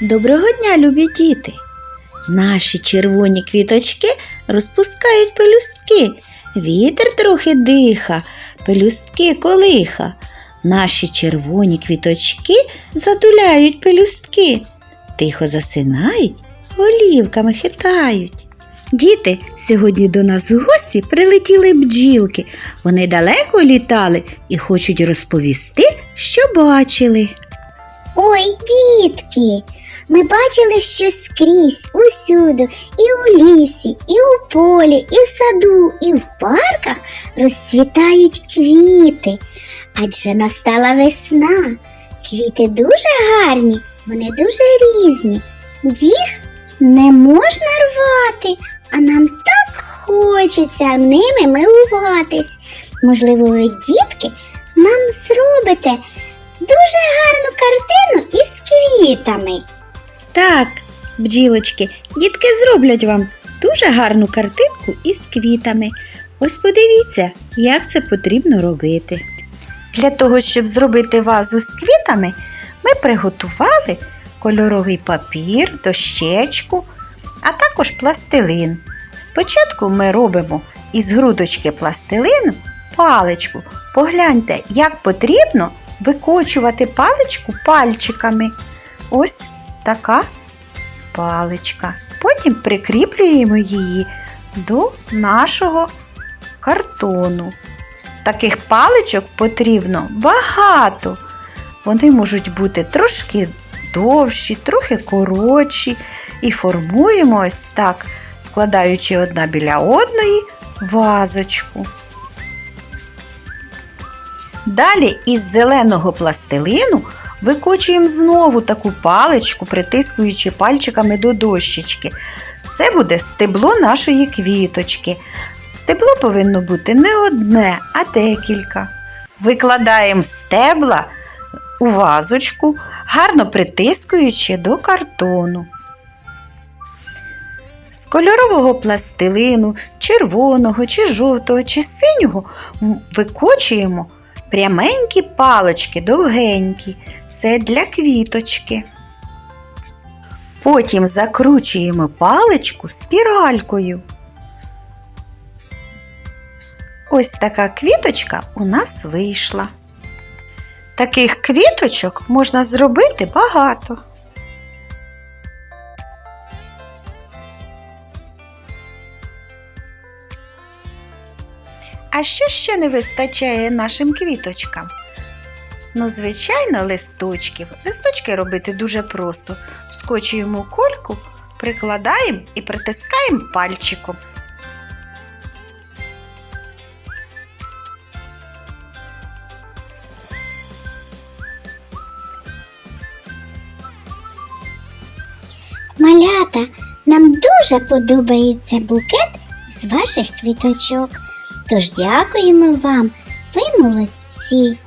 Доброго дня, любі діти! Наші червоні квіточки розпускають пелюстки. Вітер трохи диха, пелюстки колиха. Наші червоні квіточки затуляють пелюстки. Тихо засинають, голівками хитають. Діти, сьогодні до нас у гості прилетіли бджілки. Вони далеко літали і хочуть розповісти, що бачили. Ой, дітки, ми бачили щось скрізь, усюди, і у лісі, і у полі, і в саду, і в парках розцвітають квіти. Адже настала весна. Квіти дуже гарні, вони дуже різні. Їх не можна рвати, а нам так хочеться ними милуватись. Можливо, ви, дітки, нам зробите дуже гарну картину із квітами. Так, бджілочки, дітки зроблять вам дуже гарну картинку із квітами. Ось подивіться, як це потрібно робити. Для того, щоб зробити вазу з квітами, ми приготували кольоровий папір, дощечку, а також пластилин. Спочатку ми робимо із грудочки пластилину паличку. Погляньте, як потрібно викочувати паличку пальчиками. Ось така паличка. Потім прикріплюємо її до нашого картону. Таких паличок потрібно багато. Вони можуть бути трошки довші, трохи коротші. І формуємо ось так, складаючи одна біля одної вазочку. Далі із зеленого пластилину викочуємо знову таку паличку, притискуючи пальчиками до дощечки. Це буде стебло нашої квіточки. Стебло повинно бути не одне, а декілька. Викладаємо стебла у вазочку, гарно притискуючи до картону. З кольорового пластилину, червоного, чи жовтого, чи синього викочуємо пряменькі палочки, довгенькі. Це для квіточки. Потім закручуємо паличку спіралькою. Ось така квіточка у нас вийшла. Таких квіточок можна зробити багато. А що ще не вистачає нашим квіточкам? Ну, звичайно, листочків. Листочки робити дуже просто. Скочуємо кольку, прикладаємо і притискаємо пальчиком. Малята, нам дуже подобається букет з ваших квіточок. Тож дякуємо вам, ви молодці.